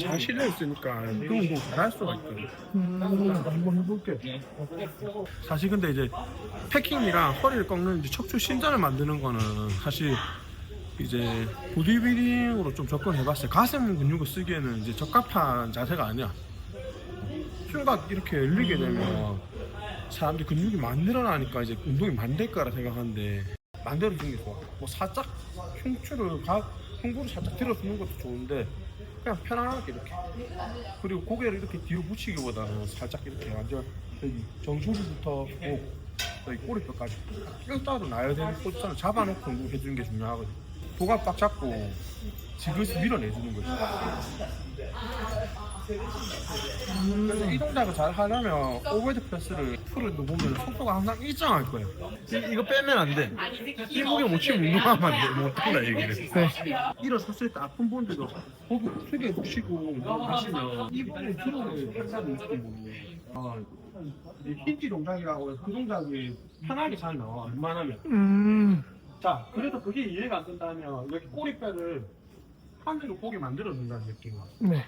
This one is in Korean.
잘 실려 있으니까 그 운동 잘할 수가 있거든. 음, 한번 해볼게. 사실 근데 이제 패킹이랑 허리를 꺾는 이제 척추 신전을 만드는 거는 사실 이제 보디빌딩으로 좀 접근해봤어요. 가슴 근육을 쓰기에는 이제 적합한 자세가 아니야. 흉곽 이렇게 열리게 되면 사람들이 근육이 많이 늘어나니까 이제 운동이 많이 될 거라 생각하는데 만들어 주는 게 좋아. 뭐 살짝 흉추를 가 흉부를 살짝 들어주는 것도 좋은데 그냥 편안하게 이렇게 그리고 고개를 이렇게 뒤로 붙이기보다는 살짝 이렇게 완전 여기 정수리부터 목 여기 꼬리뼈까지 일자로 나야 되는 포지션을 잡아놓고 해주는 게 중요하거든. 도각 딱 잡고 지그시 밀어내주는 거지. 그래서 이 동작을 잘 하려면 오버헤드 프레스를 풀을 보면 속도가 항상 일정할 거예요. 이, 이거 빼면 안 돼. 이 무게 못 치면 운동하면 안 돼. 못 한다 얘기를. 네. 일어섰을 때 아픈 분들도 거기 크게 붙이고 하시면 이 부분이 들어오는 현상이 있고 아, 이 힌지 동작이라고 해서 그 동작이 편하게 잘 나와 웬만하면 음, 자 그래도 그게 이해가 안 된다면 여기 꼬리뼈를 한 개로 보게 만들어준다는 느낌이야 네.